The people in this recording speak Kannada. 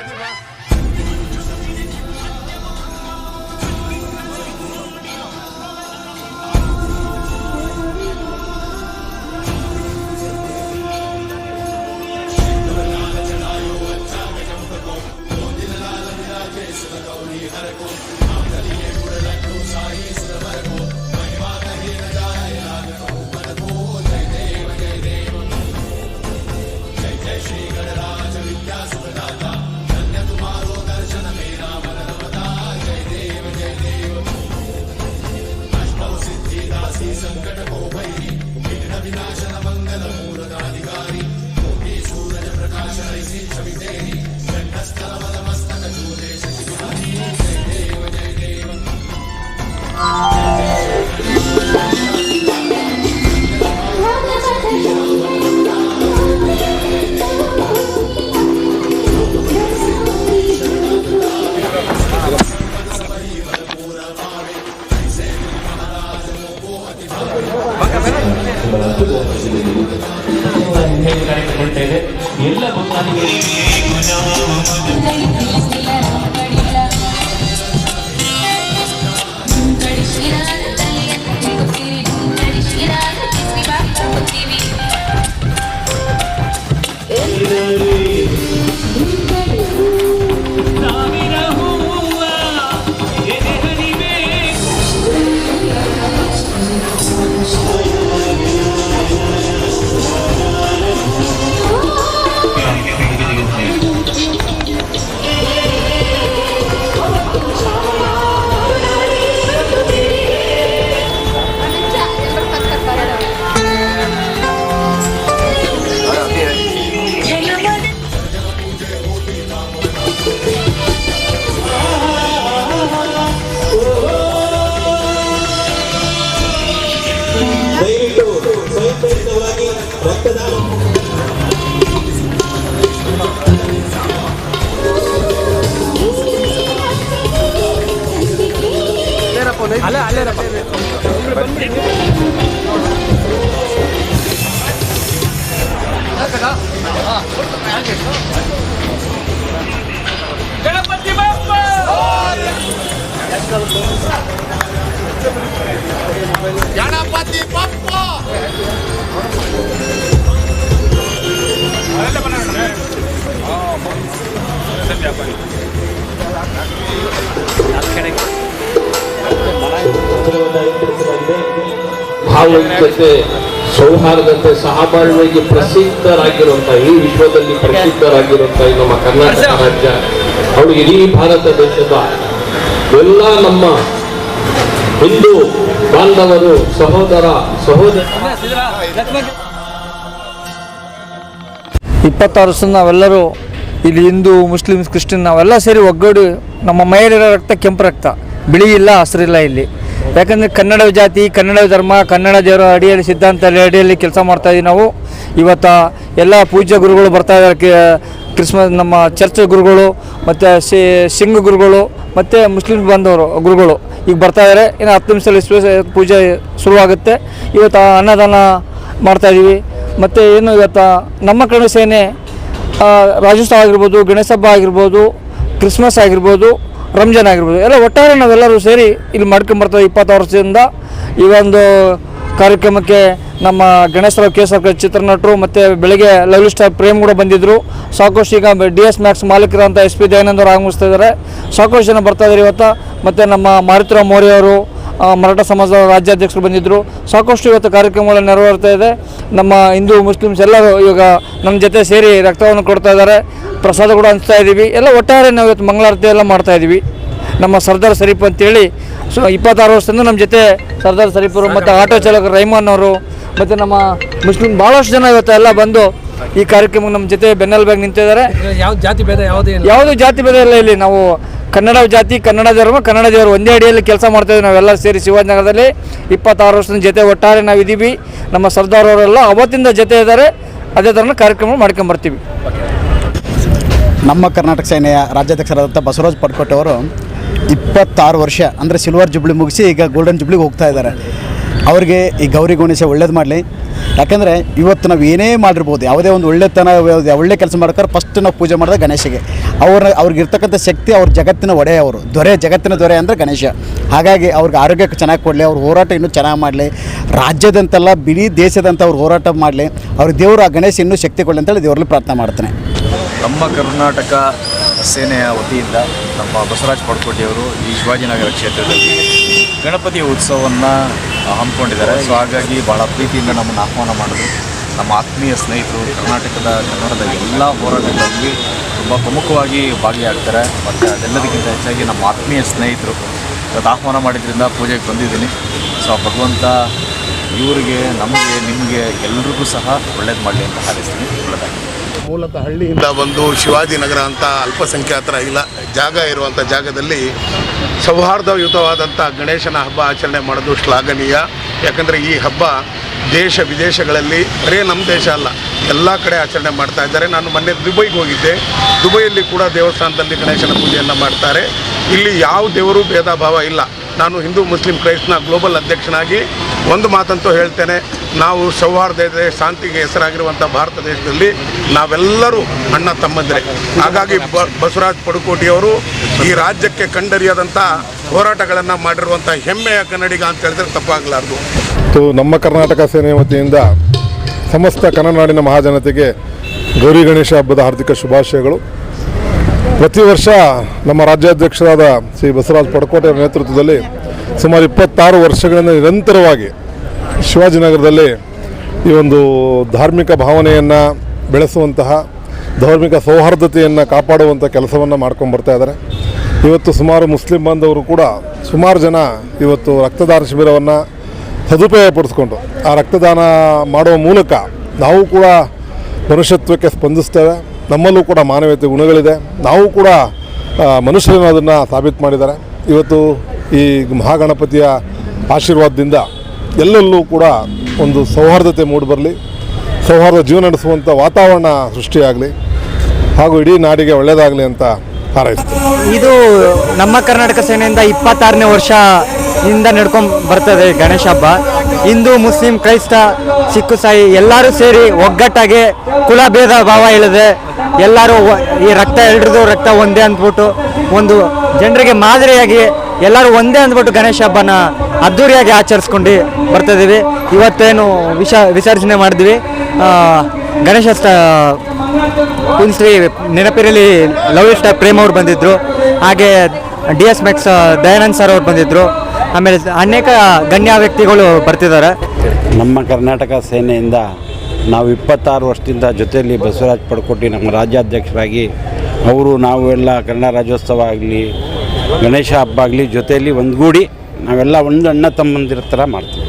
Pwede ba? ಸ್ವಯಂಪ್ರೇರಿತವಾಗಿ ರಕ್ತದಾನ ಗಣಪತಿ ಬಪ್ಪ ಗಣಪತಿ ಬಪ್ಪ ಭಾವೈಕ್ಯತೆ ಸೌಹಾರ್ದತೆ ಸಹಬಾಳ್ವೆಗೆ ಪ್ರಸಿದ್ಧರಾಗಿರುವಂತಹ ಈ ವಿಶ್ವದಲ್ಲಿ ಪ್ರಸಿದ್ಧರಾಗಿರುವಂತಹ ಈ ನಮ್ಮ ಕರ್ನಾಟಕ ರಾಜ್ಯ. ಅವಳು ಇಡೀ ಭಾರತ ದೇಶದ ಎಲ್ಲ ನಮ್ಮ ಹಿಂದೂ ಬಾಂಧವರು ಸಹೋದರ ಸಹೋದರ. ಇಪ್ಪತ್ತಾರು ನಾವೆಲ್ಲರೂ ಇಲ್ಲಿ ಹಿಂದೂ, ಮುಸ್ಲಿಮ್ಸ್, ಕ್ರಿಶ್ಚಿಯನ್ ನಾವೆಲ್ಲ ಸೇರಿ ಒಗ್ಗೂಡಿ ನಮ್ಮ ಮಹಿಳೆಯರ ರಕ್ತ ಕೆಂಪು ರಕ್ತ. ಬಿಳಿ ಇಲ್ಲ ಹಸಿರಿಲ್ಲ ಇಲ್ಲಿ ಯಾಕಂದರೆ ಕನ್ನಡ ಜಾತಿ, ಕನ್ನಡ ಧರ್ಮ, ಕನ್ನಡ ದೇವರ ಅಡಿಯಲ್ಲಿ ಸಿದ್ಧಾಂತ ಅಡಿಯಲ್ಲಿ ಕೆಲಸ ಮಾಡ್ತಾ ಇದೀವಿ ನಾವು. ಇವತ್ತು ಎಲ್ಲ ಪೂಜ್ಯ ಗುರುಗಳು ಬರ್ತಾ ಇದ್ದಾರೆ ಕ್ರಿಸ್ಮಸ್ ನಮ್ಮ ಚರ್ಚ್ ಗುರುಗಳು, ಮತ್ತು ಸಿಂಗ್ ಗುರುಗಳು, ಮತ್ತು ಮುಸ್ಲಿಮ್ ಬಂದವರು, ಗುರುಗಳು ಈಗ ಬರ್ತಾ ಇದ್ದಾರೆ. ಇನ್ನು ಹತ್ತು ನಿಮಿಷದಲ್ಲಿ ಪೂಜೆ ಶುರುವಾಗುತ್ತೆ. ಇವತ್ತು ಅನ್ನದಾನ ಮಾಡ್ತಾಯಿದ್ದೀವಿ ಮತ್ತು ಏನು ಇವತ್ತು ನಮ್ಮ ಕನ್ನಡ ಸೇನೆ ರಾಜ್ಯೋತ್ಸವ ಆಗಿರ್ಬೋದು ಗಣೇಶ ಹಬ್ಬ ಆಗಿರ್ಬೋದು ಕ್ರಿಸ್ಮಸ್ ಆಗಿರ್ಬೋದು ರಂಜಾನ್ ಆಗಿರ್ಬೋದು ಎಲ್ಲ ಒಟ್ಟಾರೆ ನಾವೆಲ್ಲರೂ ಸೇರಿ ಇಲ್ಲಿ ಮಾಡ್ಕೊಂಬರ್ತೇವೆ ಇಪ್ಪತ್ತು ವರ್ಷದಿಂದ. ಈ ಒಂದು ಕಾರ್ಯಕ್ರಮಕ್ಕೆ ನಮ್ಮ ಗಣೇಶರಾವ್ ಸರ್ಕಲ್ ಚಿತ್ರನಟರು ಮತ್ತು ಬೆಳಗ್ಗೆ ಲವ್ಲಿ ಸ್ಟಾರ್ ಪ್ರೇಮ್ ಕೂಡ ಬಂದಿದ್ದರು ಸಾಕಷ್ಟು ಈಗ ಡಿ ಎಸ್ ಮ್ಯಾಕ್ಸ್ ಮಾಲೀಕರಂತ ಎಸ್ ಪಿ ದಯಾನಂದ್ರು ಆಗಮಿಸ್ತಾ ಇದ್ದಾರೆ. ಸಾಕಷ್ಟು ಜನ ಬರ್ತಾ ಇದ್ದಾರೆ ಇವತ್ತು. ಮತ್ತು ನಮ್ಮ ಮಾರುತಿರಾವ್ ಮೌರ್ಯ ಅವರು ಆ, ಮರಾಠ ಸಮಾಜದ ರಾಜ್ಯಾಧ್ಯಕ್ಷರು ಬಂದಿದ್ದರು ಸಾಕಷ್ಟು ಇವತ್ತು ಕಾರ್ಯಕ್ರಮಗಳು ನೆರವೇರ್ತಾ ಇದೆ. ನಮ್ಮ ಹಿಂದೂ ಮುಸ್ಲಿಮ್ಸ್ ಎಲ್ಲರೂ ಇವಾಗ ನಮ್ಮ ಜೊತೆ ಸೇರಿ ರಕ್ತವನ್ನು ಕೊಡ್ತಾ ಇದ್ದಾರೆ. ಪ್ರಸಾದ ಕೂಡ ಹಂಚ್ತಾ ಇದ್ದೀವಿ. ಎಲ್ಲ ಒಟ್ಟಾರೆ ನಾವು ಇವತ್ತು ಮಂಗಳಾರತಿ ಎಲ್ಲ ಮಾಡ್ತಾ ಇದ್ದೀವಿ. ನಮ್ಮ ಸರ್ದಾರ್ ಶರೀಫ್ ಅಂತೇಳಿ ಸೊ ಇಪ್ಪತ್ತಾರು ವರ್ಷದಿಂದ ನಮ್ಮ ಜೊತೆ ಸರ್ದಾರ್ ಶರೀಫರು ಮತ್ತು ಆಟೋ ಚಾಲಕ ರೈಮಾನ್ ಅವರು ಮತ್ತು ನಮ್ಮ ಮುಸ್ಲಿಂ ಭಾಳಷ್ಟು ಜನ ಇವತ್ತು ಎಲ್ಲ ಬಂದು ಈ ಕಾರ್ಯಕ್ರಮಕ್ಕೆ ನಮ್ಮ ಜೊತೆ ಬೆನ್ನೆಲುಬಾಗಿ ನಿಂತಿದ್ದಾರೆ. ಯಾವ ಜಾತಿ ಭೇದ ಯಾವುದೇ ಯಾವುದೇ ಜಾತಿ ಭೇದ ಇಲ್ಲ ಇಲ್ಲಿ. ನಾವು ಕನ್ನಡ ಜಾತಿ, ಕನ್ನಡ ಧರ್ಮ, ಕನ್ನಡ ದೇವರು ಒಂದೇ ಅಡಿಯಲ್ಲಿ ಕೆಲಸ ಮಾಡ್ತಾ ಇದ್ದೀವಿ. ನಾವೆಲ್ಲ ಸೇರಿ ಶಿವಾಜಿನಗರದಲ್ಲಿ ಇಪ್ಪತ್ತಾರು ವರ್ಷದ ಜೊತೆ ಒಟ್ಟಾರೆ ನಾವು ಇದ್ದೀವಿ ನಮ್ಮ ಸರ್ದಾರ್ ಅವರೆಲ್ಲ ಅವತ್ತಿಂದ ಜೊತೆ ಇದ್ದಾರೆ. ಅದೇ ಥರನ ಕಾರ್ಯಕ್ರಮ ಮಾಡ್ಕೊಂಬರ್ತೀವಿ. ನಮ್ಮ ಕರ್ನಾಟಕ ಸೇನೆಯ ರಾಜ್ಯಾಧ್ಯಕ್ಷರಾದಂಥ ಬಸವರಾಜ್ ಪಡ್ಕೋಟೆ ಅವರು ಇಪ್ಪತ್ತಾರು ವರ್ಷ, ಅಂದರೆ ಸಿಲ್ವರ್ ಜುಬ್ಲಿ ಮುಗಿಸಿ ಈಗ ಗೋಲ್ಡನ್ ಜುಬ್ಲಿಗೆ ಹೋಗ್ತಾ ಇದ್ದಾರೆ. ಅವರಿಗೆ ಈ ಗೌರಿ ಗಣೇಶ ಒಳ್ಳೇದು ಮಾಡಲಿ. ಯಾಕಂದರೆ ಇವತ್ತು ನಾವು ಏನೇ ಮಾಡಿರ್ಬೋದು, ಯಾವುದೇ ಒಂದು ಒಳ್ಳೆತನ ಒಳ್ಳೆ ಕೆಲಸ ಮಾಡ್ತಾರೆ ಫಸ್ಟ್ ನಾವು ಪೂಜೆ ಮಾಡಿದ ಗಣೇಶಗೆ. ಅವ್ರ ಅವ್ರಿಗಿರ್ತಕ್ಕಂಥ ಶಕ್ತಿ ಅವ್ರ ಜಗತ್ತಿನ ಒಡೆಯ ಅವರು. ದೊರೆ, ಜಗತ್ತಿನ ದೊರೆ ಅಂದರೆ ಗಣೇಶ. ಹಾಗಾಗಿ ಅವ್ರಿಗೆ ಆರೋಗ್ಯಕ್ಕೆ ಚೆನ್ನಾಗಿ ಕೊಡಲಿ, ಅವ್ರ ಹೋರಾಟ ಇನ್ನೂ ಚೆನ್ನಾಗಿ ಮಾಡಲಿ. ರಾಜ್ಯದಂತೆಲ್ಲ, ಬಿಡಿ ದೇಶದಂತ ಅವ್ರು ಹೋರಾಟ ಮಾಡಲಿ. ಅವ್ರ ದೇವರು ಆ ಗಣೇಶ ಇನ್ನೂ ಶಕ್ತಿ ಕೊಡಲಿ ಅಂತೇಳಿ ದೇವರಲ್ಲಿ ಪ್ರಾರ್ಥನೆ ಮಾಡ್ತೇನೆ. ನಮ್ಮ ಕರ್ನಾಟಕ ಸೇನೆಯ ವತಿಯಿಂದ ನಮ್ಮ ಬಸವರಾಜ್ ಪಡ್ಕೋಟಿಯವರು ಈ ಶಿವಾಜಿನಗರ ಕ್ಷೇತ್ರದಲ್ಲಿ ಗಣಪತಿ ಉತ್ಸವವನ್ನು ಹಮ್ಮಿಕೊಂಡಿದ್ದಾರೆ. ಸೊ ಹಾಗಾಗಿ ಭಾಳ ಪ್ರೀತಿಯಿಂದ ನಮ್ಮನ್ನು ಆಹ್ವಾನ ಮಾಡಿದ್ರು. ನಮ್ಮ ಆತ್ಮೀಯ ಸ್ನೇಹಿತರು ಕರ್ನಾಟಕದ, ಕನ್ನಡದ ಎಲ್ಲ ಹೋರಾಟಗಳಲ್ಲಿ ತುಂಬ ಪ್ರಮುಖವಾಗಿ ಭಾಗಿಯಾಗ್ತಾರೆ. ಮತ್ತು ಅದೆಲ್ಲದಕ್ಕಿಂತ ಹೆಚ್ಚಾಗಿ ನಮ್ಮ ಆತ್ಮೀಯ ಸ್ನೇಹಿತರು ಇವತ್ತು ಆಹ್ವಾನ ಮಾಡಿದ್ರಿಂದ ಪೂಜೆಗೆ ಬಂದಿದ್ದೀನಿ. ಸೊ ಭಗವಂತ ಇವರಿಗೆ, ನಮಗೆ, ನಿಮಗೆ ಎಲ್ರಿಗೂ ಸಹ ಒಳ್ಳೇದು ಮಾಡಲಿ ಅಂತ ಹಾರೈಸ್ತೀನಿ. ಒಳ್ಳೆದಾಗಿ ಮೂಲತಃ ಹಳ್ಳಿಯಿಂದ ಬಂದು ಶಿವಾಜಿನಗರ ಅಂತ ಅಲ್ಪಸಂಖ್ಯಾತರ ಇಲ್ಲ, ಜಾಗ ಇರುವಂಥ ಜಾಗದಲ್ಲಿ ಸೌಹಾರ್ದಯುತವಾದಂಥ ಗಣೇಶನ ಹಬ್ಬ ಆಚರಣೆ ಮಾಡೋದು ಶ್ಲಾಘನೀಯ. ಯಾಕಂದರೆ ಈ ಹಬ್ಬ ದೇಶ ವಿದೇಶಗಳಲ್ಲಿ, ಬರೇ ನಮ್ಮ ದೇಶ ಅಲ್ಲ, ಎಲ್ಲ ಕಡೆ ಆಚರಣೆ ಮಾಡ್ತಾ ಇದ್ದಾರೆ. ನಾನು ಮೊನ್ನೆ ದುಬೈಗೆ ಹೋಗಿದ್ದೆ. ದುಬೈಯಲ್ಲಿ ಕೂಡ ದೇವಸ್ಥಾನದಲ್ಲಿ ಗಣೇಶನ ಪೂಜೆಯನ್ನು ಮಾಡ್ತಾರೆ. ಇಲ್ಲಿ ಯಾವ ದೇವರು ಭೇದ ಭಾವ ಇಲ್ಲ. ನಾನು ಹಿಂದೂ ಮುಸ್ಲಿಂ ಕ್ರೈಸ್ಟ್ನ ಗ್ಲೋಬಲ್ ಅಧ್ಯಕ್ಷನಾಗಿ ಒಂದು ಮಾತಂತೂ ಹೇಳ್ತೇನೆ. ನಾವು ಸೌಹಾರ್ದತೆ, ಶಾಂತಿಗೆ ಹೆಸರಾಗಿರುವಂಥ ಭಾರತ ದೇಶದಲ್ಲಿ ನಾವೆಲ್ಲರೂ ಅಣ್ಣ ತಮ್ಮಂದಿರೆ. ಹಾಗಾಗಿ ಬಸವರಾಜ್ ಪಡುಕೋಟಿಯವರು ಈ ರಾಜ್ಯಕ್ಕೆ ಕಂಡರಿಯಾದಂಥ ಹೋರಾಟಗಳನ್ನು ಮಾಡಿರುವಂಥ ಹೆಮ್ಮೆಯ ಕನ್ನಡಿಗ ಅಂತ ಹೇಳಿದ್ರೆ ತಪ್ಪಾಗಲಾರ್ದು. ಮತ್ತು ನಮ್ಮ ಕರ್ನಾಟಕ ಸೇನೆ ವತಿಯಿಂದ ಸಮಸ್ತ ಕನ್ನನಾಡಿನ ಮಹಾಜನತೆಗೆ ಗೌರಿ ಗಣೇಶ ಹಬ್ಬದ ಹಾರ್ದಿಕ ಶುಭಾಶಯಗಳು. ಪ್ರತಿ ವರ್ಷ ನಮ್ಮ ರಾಜ್ಯಾಧ್ಯಕ್ಷರಾದ ಶ್ರೀ ಬಸವರಾಜ ಪಡಕೋಟೆಯವರ ನೇತೃತ್ವದಲ್ಲಿ ಸುಮಾರು ಇಪ್ಪತ್ತಾರು ವರ್ಷಗಳಿಂದ ನಿರಂತರವಾಗಿ ಶಿವಾಜಿನಗರದಲ್ಲಿ ಈ ಒಂದು ಧಾರ್ಮಿಕ ಭಾವನೆಯನ್ನು ಬೆಳೆಸುವಂತಹ, ಧಾರ್ಮಿಕ ಸೌಹಾರ್ದತೆಯನ್ನು ಕಾಪಾಡುವಂಥ ಕೆಲಸವನ್ನು ಮಾಡ್ಕೊಂಡು ಬರ್ತಾ ಇದ್ದಾರೆ. ಇವತ್ತು ಸುಮಾರು ಮುಸ್ಲಿಂ ಬಾಂಧವರು ಕೂಡ ಸುಮಾರು ಜನ ಇವತ್ತು ರಕ್ತದಾನ ಶಿಬಿರವನ್ನು ಸದುಪಯೋಗಪಡಿಸ್ಕೊಂಡು, ಆ ರಕ್ತದಾನ ಮಾಡುವ ಮೂಲಕ ನಾವು ಕೂಡ ಮನುಷ್ಯತ್ವಕ್ಕೆ ಸ್ಪಂದಿಸ್ತೇವೆ. ನಮ್ಮಲ್ಲೂ ಕೂಡ ಮಾನವೀಯತೆ ಗುಣಗಳಿದೆ. ನಾವು ಕೂಡ ಮನುಷ್ಯರನ್ನು ಅದನ್ನು ಸಾಬೀತು ಮಾಡಿದ್ದಾರೆ. ಇವತ್ತು ಈ ಮಹಾಗಣಪತಿಯ ಆಶೀರ್ವಾದದಿಂದ ಎಲ್ಲೆಲ್ಲೂ ಕೂಡ ಒಂದು ಸೌಹಾರ್ದತೆ ಮೂಡಿಬರಲಿ ಸೌಹಾರ್ದ ಜೀವನ ನಡೆಸುವಂಥ ವಾತಾವರಣ ಸೃಷ್ಟಿಯಾಗಲಿ. ಹಾಗೂ ಇಡೀ ನಾಡಿಗೆ ಒಳ್ಳೆಯದಾಗಲಿ ಅಂತ ಹಾರೈಸ್ತೀನಿ. ಇದು ನಮ್ಮ ಕರ್ನಾಟಕ ಸೇನೆಯಿಂದ ಇಪ್ಪತ್ತಾರನೇ ವರ್ಷ ಇಂದ ನಡ್ಕೊಂಡು ಬರ್ತದೆ ಗಣೇಶ ಹಬ್ಬ. ಹಿಂದೂ, ಮುಸ್ಲಿಂ, ಕ್ರೈಸ್ತ, ಸಿಕ್ಕು ಸಾಯಿ ಎಲ್ಲರೂ ಸೇರಿ ಒಗ್ಗಟ್ಟಾಗಿ ಕುಲ ಭೇದ ಭಾವ ಇಲ್ಲದೆ ಎಲ್ಲರೂ ಈ ರಕ್ತ ಎಲ್ರದ್ದು ರಕ್ತ ಒಂದೇ ಅಂದ್ಬಿಟ್ಟು ಒಂದು ಜನರಿಗೆ ಮಾದರಿಯಾಗಿ ಎಲ್ಲರೂ ಒಂದೇ ಅಂದ್ಬಿಟ್ಟು ಗಣೇಶ ಹಬ್ಬನ ಅದ್ದೂರಿಯಾಗಿ ಆಚರಿಸ್ಕೊಂಡು ಬರ್ತಿದ್ದೀವಿ ಇವತ್ತೇನು ವಿಷ ವಿಸರ್ಜನೆ ಮಾಡಿದ್ವಿ. ಗಣೇಶ ಸ್ಟ- ಕುಂಶ್ರೀ ನೆನಪಿರಲಿ ಲವ್ ಇಷ್ಟ ಪ್ರೇಮ್ ಅವ್ರು ಬಂದಿದ್ದರು ಹಾಗೆ D S Max Dayanand sir ಅವ್ರು ಬಂದಿದ್ದರು ಆಮೇಲೆ ಅನೇಕ ಗಣ್ಯ ವ್ಯಕ್ತಿಗಳು ಬರ್ತಿದ್ದಾರೆ. ನಮ್ಮ ಕರ್ನಾಟಕ ಸೇನೆಯಿಂದ ನಾವು ಇಪ್ಪತ್ತಾರು ವರ್ಷದಿಂದ ಜೊತೆಯಲ್ಲಿ ಬಸವರಾಜ್ ಪಡ್ಕೊಟ್ಟಿ ನಮ್ಮ ರಾಜ್ಯಾಧ್ಯಕ್ಷರಾಗಿ, ಅವರು ನಾವು ಎಲ್ಲ ಕನ್ನಡ ರಾಜ್ಯೋತ್ಸವ ಆಗಲಿ, ಗಣೇಶ ಹಬ್ಬ ಆಗಲಿ ಜೊತೆಯಲ್ಲಿ ಒಂದುಗೂಡಿ ನಾವೆಲ್ಲ ಒಂದು ಅಣ್ಣ ತಮ್ಮಂದಿರ ಥರ ಮಾಡ್ತೀವಿ.